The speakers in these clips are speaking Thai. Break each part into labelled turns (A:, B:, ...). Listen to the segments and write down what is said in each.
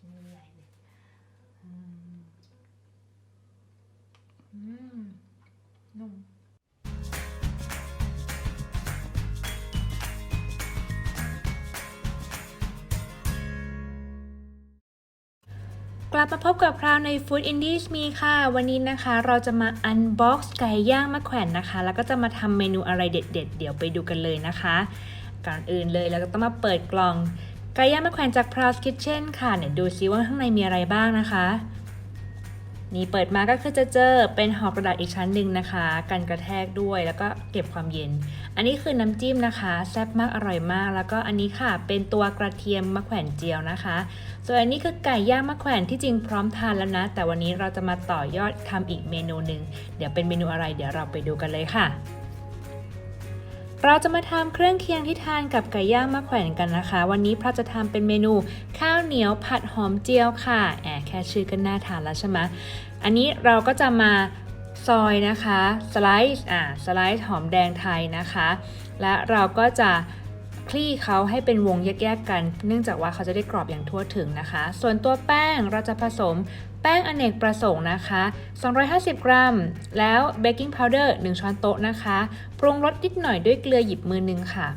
A: ชิ้นใหญ่ๆเลยอืมอืมนุ่มกลับมาพบกับคราวใน Food Indies มีค่ะ วันนี้นะคะ เราจะมา unbox ไก่ย่างมะแขวนนะคะ แล้วก็จะมาทำเมนูอะไรเด็ด ๆ เดี๋ยวไปดูกันเลยนะคะ ก่อนอื่นเลยเราก็ต้องมาเปิดกล่อง ไก่ย่างมะแขวนจาก Proud Kitchen ค่ะเนี่ยดูซิว่าข้างในมีอะไรบ้างนะคะ นี่เปิดมาก็คือจะเจอเป็นห่อกระดาษอีกชั้นหนึ่งนะคะ กันกระแทกด้วยแล้วก็เก็บความเย็น อันนี้คือน้ำจิ้มนะคะแซ่บมากอร่อยมาก แล้วก็อันนี้ค่ะ เป็นตัวกระเทียมมะแขวนเจียวนะคะ ส่วนอันนี้คือไก่ย่างมะแขวนที่จริงพร้อมทานแล้วนะ แต่วันนี้เราจะมาต่อยอดทำอีกเมนูหนึ่งเดี๋ยวเป็นเมนูอะไรเดี๋ยวเราไปดูกันเลยค่ะ เราจะมาทำเครื่องเคียงที่ทานกับไก่ย่างมะแขวนกันนะคะ วันนี้พระจะทำเป็นเมนูข้าวเหนียวผัดหอมเจียวค่ะแอบแค่ชื่อก็น่าทานแล้วใช่ไหมอันนี้เราก็จะมาซอยนะคะสไลซ์อ่าสไลซ์หอมแดงไทยนะคะ และเราก็จะ คลี่เขาให้เป็นวงแยกๆกัน เนื่องจากว่าเขาจะได้กรอบอย่างทั่วถึงนะคะ ส่วนตัวแป้งเราจะผสมแป้งอเนกประสงค์นะคะ 250 กรัม แล้วเบกกิ้งพาวเดอร์1ช้อนโต๊ะนะคะ ปรุงรสนิดหน่อยด้วยเกลือหยิบมือนึงค่ะ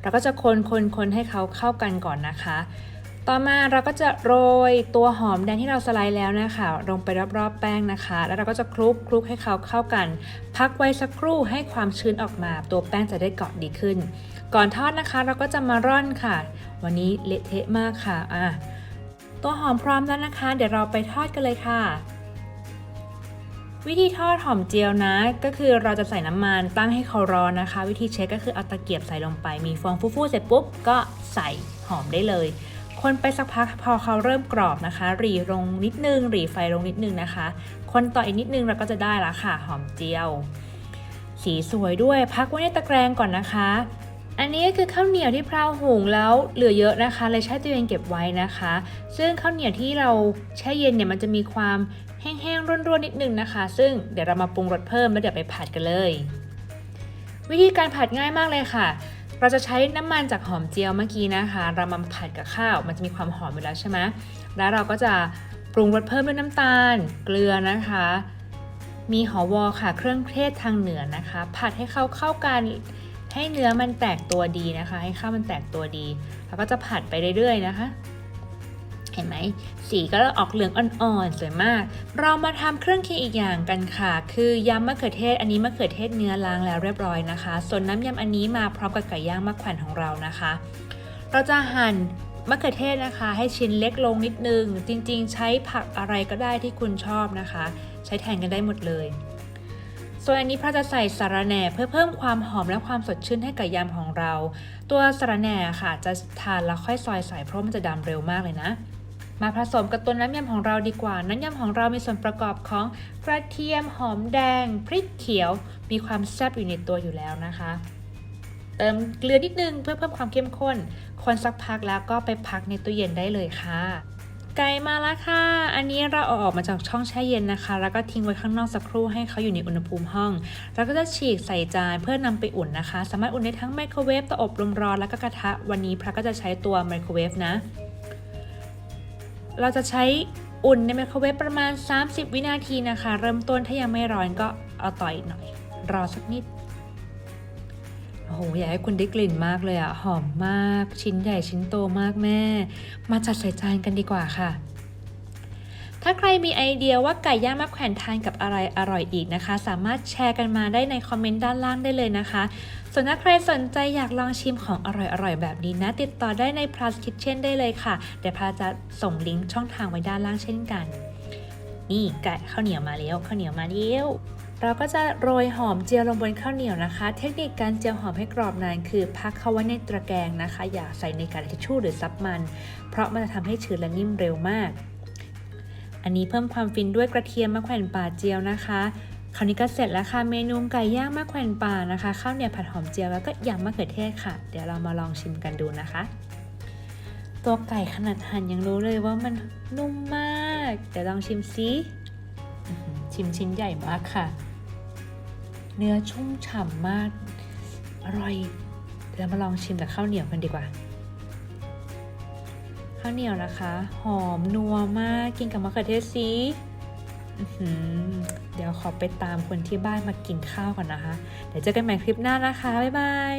A: เราก็จะคนคนคนให้เขาเข้ากันก่อนนะคะ ต่อมาเราก็จะโรยตัวหอมแดงที่เราสไลด์แล้วนะคะ ลงไปรอบๆแป้งนะคะ แล้วเราก็จะคลุกคลุกให้เขาเข้ากัน พักไว้สักครู่ให้ความชื้นออกมา ตัวแป้งจะได้เกาะดีขึ้น ก่อนทอดนะคะ เราก็จะมาร่อนค่ะ วันนี้เละเทะมากค่ะอะตัวหอมพร้อมแล้วนะคะ เดี๋ยวเราไปทอดกันเลยค่ะ วิธีทอดหอมเจียวนะ ก็คือเราจะใส่น้ำมันตั้งให้เขาร้อนนะคะ วิธีเช็คก็คือเอาตะเกียบใส่ลงไป มีฟองฟู่ๆเสร็จปุ๊บก็ใส่หอมได้เลย คนไปสักพักพอเขาเริ่มกรอบนะคะ หรีลงนิดนึง หรีไฟลงนิดนึงนะคะ คนต่ออีกนิดนึงเราก็จะได้ละค่ะ หอมเจียว สีสวยด้วยพักไว้ในตะแกรงก่อนนะคะ อันนี้ก็คือข้าวเหนียวที่พราวหุงแล้วเหลือเยอะนะคะ เลยแช่ตู้เย็นเก็บไว้นะคะ ซึ่งข้าวเหนียวที่เราแช่เย็นเนี่ยมันจะมีความแห้งๆร่วนๆนิดนึงนะคะ ซึ่งเดี๋ยวเรามาปรุงรสเพิ่มแล้วเดี๋ยวไปผัดกันเลย วิธีการผัดง่ายมากเลยค่ะ เราจะใช้น้ำมันจากหอมเจียวเมื่อกี้นะคะ เรามาผัดกับข้าว มันจะมีความหอมอยู่แล้วใช่ไหมแล้วเราก็จะปรุงรสเพิ่มด้วยน้ำตาล เกลือนะคะ มีหอวอค่ะ เครื่องเทศทางเหนือนะคะ ผัดให้เข้าเข้ากันให้เนื้อมันแตกตัวดีนะคะ ให้ข้าวมันแตกตัวดี แล้วก็จะผัดไปเรื่อยๆนะคะ เห็นไหม สีก็ออกเหลืองอ่อนๆ สวยมาก เรามาทำเครื่องเคียงอีกอย่างกันค่ะ คือยำมะเขือเทศ อันนี้มะเขือเทศเนื้อล้างแล้วเรียบร้อยนะคะ ส่วนน้ำยำอันนี้มาพร้อมกับไก่ย่างมะแขวนของเรานะคะ เราจะหั่นมะเขือเทศนะคะ ให้ชิ้นเล็กลงนิดนึง จริงๆ ใช้ผักอะไรก็ได้ที่คุณชอบนะคะ ใช้แทนกันได้หมดเลยส่วนอันนี้พระจะใส่สาระแหน่เพื่อเพิ่มความหอมและความสดชื่นให้กับยำของเรา ตัวสาระแหน่ค่ะจะทานแล้วค่อยซอยใส่เพราะมันจะดำเร็วมากเลยนะ มาผสมกับตัวน้ำยำของเราดีกว่า น้ำยำของเรามีส่วนประกอบของกระเทียมหอมแดง พริกเขียว มีความแซ่บอยู่ในตัวอยู่แล้วนะคะ เติมเกลือนิดนึงเพื่อเพิ่มความเข้มข้น คนสักพักแล้วก็ไปพักในตู้เย็นได้เลยค่ะ ไก่มาแล้วค่ะ อันนี้เราเอาออกมาจากช่องแช่เย็นนะคะ แล้วก็ทิ้งไว้ข้างนอกสักครู่ให้เขาอยู่ในอุณหภูมิห้อง แล้วก็จะฉีกใส่จานเพื่อนำไปอุ่นนะคะ สามารถอุ่นได้ทั้งไมโครเวฟเตาอบลมร้อนแล้วก็กระทะ วันนี้พระก็จะใช้ตัวไมโครเวฟนะ เราจะใช้อุ่นในไมโครเวฟประมาณ 30 วินาทีนะคะ เริ่มต้นถ้ายังไม่ร้อนก็เอาต่ออีกหน่อย รอสักนิดโอ้โหอยากให้คุณได้กลิ่นมากเลยอะหอมมาก ชิ้นใหญ่ชิ้นโตมากแม่ มาจัดใส่จานกันดีกว่าค่ะ ถ้าใครมีไอเดียว่าไก่ย่างมะแขวนทานกับอะไรอร่อยอีกนะคะ สามารถแชร์กันมาได้ในคอมเมนต์ด้านล่างได้เลยนะคะ ส่วนถ้าใครสนใจอยากลองชิมของอร่อยๆ แบบนี้นะ ติดต่อได้ใน Plus Kitchen ได้เลยค่ะ เดี๋ยวพาจะส่งลิงก์ช่องทางไว้ด้านล่างเช่นกัน นี่ไก่ข้าวเหนียวมาแล้วข้าวเหนียวมาแล้วเราก็จะโรยหอมเจียวลงบนข้าวเหนียวนะคะ เทคนิคการเจียวหอมให้กรอบนานคือพักเข้าไว้ในตะแกรงนะคะ อย่าใส่ในกระดาษทิชชู่หรือซับมัน เพราะมันจะทำให้ชื้นและนิ่มเร็วมาก อันนี้เพิ่มความฟินด้วยกระเทียมมะแขวนป่าเจียวนะคะ คราวนี้ก็เสร็จแล้วค่ะเมนูไก่ย่างมะแขวนป่านะคะข้าวเหนียวผัดหอมเจียวแล้วก็ยำมะเขือเทศค่ะ เดี๋ยวเรามาลองชิมกันดูนะคะ ตัวไก่ขนาดหั่นยังรู้เลยว่ามันนุ่มมาก เดี๋ยวลองชิมซิชิมชิ้นใหญ่มากค่ะ เนื้อชุ่มฉ่ำมาก อร่อยเดี๋ยวมาลองชิมกับข้าวเหนียวกันดีกว่า คาวเหนียวนะคะ หอมนัวมากกินกับมะเขือเทศซีเดี๋ยวขอไปตามคนที่บ้านมากินข้าวก่อนนะคะ เดี๋ยวเจอกันใหม่คลิปหน้านะคะ บ๊ายบาย